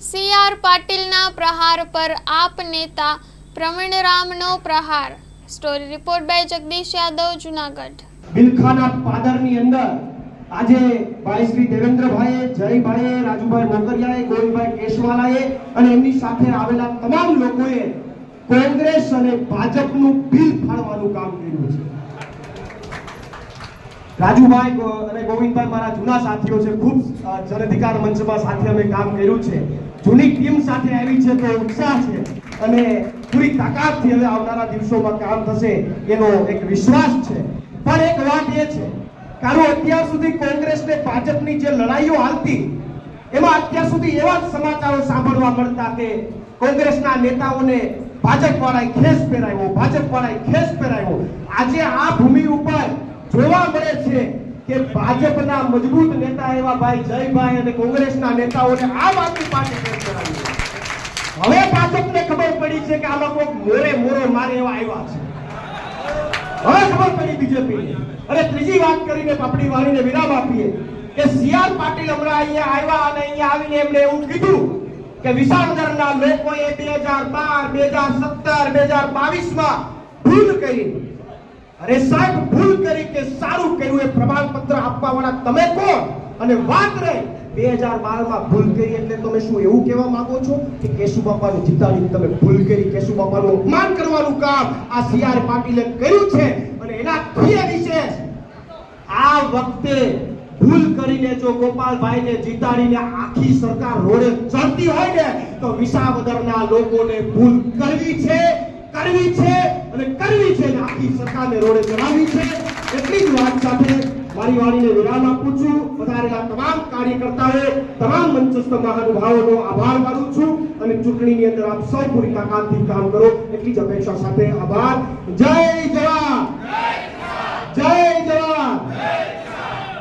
C R પાટીલના પ્રહાર પર આપ નેતા પ્રવીણ રામનો પ્રહાર story report by Jagdish Yadav Junagadh બિલખાના પાદરની અંદર આજે ભાઈ શ્રી દેવેન્દ્રભાઈએ જયભાઈએ રાજુભાઈ મોકરિયાએ ગોવિંદભાઈ કેશવાલાએ અને એમની સાથે આવેલા તમામ લોકોએ કોંગ્રેસ અને ભાજપનું બિલ ફાળવાનું કામ કર્યું છે. રાજુભાઈ અને ગોવિંદભાઈ મારા જૂના સાથીઓ છે. ખૂબ જનાધિકાર મંચમાં સાથે અમે કામ કર્યું છે. જૂની ટીમ સાથે આવી છે તો ઉત્સાહ છે અને પૂરી તાકાતથી હવે આવનારા દિવસોમાં કામ થશે એનો એક વિશ્વાસ છે. પણ એક વાત એ છે, કારણ અત્યાર સુધી કોંગ્રેસ ને ભાજપની જે લડાઈઓ હાલતી, એમાં અત્યાર સુધી એવા જ સમાચારો સાંભળવા મળતા કે કોંગ્રેસના નેતાઓને ભાજપ વાળાએ ખેસ પહેરાવ્યો ભાજપ વાળાએ ખેસ પહેરાવ્યો. આજે આ ભૂમિ ઉપર જોવા મળે છે કે ભાજપના મજબૂત નેતા એવા ભાઈ જયભાઈ અને કોંગ્રેસના નેતાઓને આમ આદમી પાર્ટી પહેરાવી હવે ભાજપને ખબર પડી છે કે આ લોકો મોરે મોરે મારે એવા આવ્યા છે. હવે ખબર પડી બીજેપી અને ત્રીજી વાત કરીને પાપડી વાળીને વિરામ આપીએ કે સીઆર પાટીલ હમણાં અહીંયા આવ્યા અને અહીંયા આવીને એમણે એવું કીધું કે વિશાળનગરના લોકોએ બે હજાર બાર, બે હજાર સત્તર, બે હજાર બાવીસમાં ભૂલ કરી. અરે સાહેબ, ભૂલ કરી કે સારું કર્યું એ પ્રમાણપત્ર આપવા વાળા તમે કોણ? અને વાત રહી, બે હજાર બારમાં ભૂલ કરી એટલે તમે શું એવું કહેવા માંગો છો કે કેશુ બાપાનું જીતાડી તમે ભૂલ કરી કેશુ બાપાનું અપમાન કરવાનું કામ આ સીઆર પાટીલે કર્યું છે અને એના ખીએ વિશેષ. આ વખતે ભૂલ કરીને જો ગોપાલભાઈને જીતાડીને આખી સરકાર રોડે ચડતી હોય ને, તો વિસાવદરના લોકોને ભૂલ કરવી છે કરવી છે અને કરવી છે. આખી સરકારને રોડે ચડાવવી છે. એટલી જ વાત સાથે મારી વાણીને વિરામ આપું છું. વધારેલા તમામ કાર્યકર્તાઓ, તમામ મંચસ્થ મહાનુભાવોનો આભાર માનું છું અને ચૂંટણીની અંદર આપ સૌ પૂરી તાકાતથી કામ કરો. એટલી જ અપેક્ષા સાથે આભાર. જય જવાન!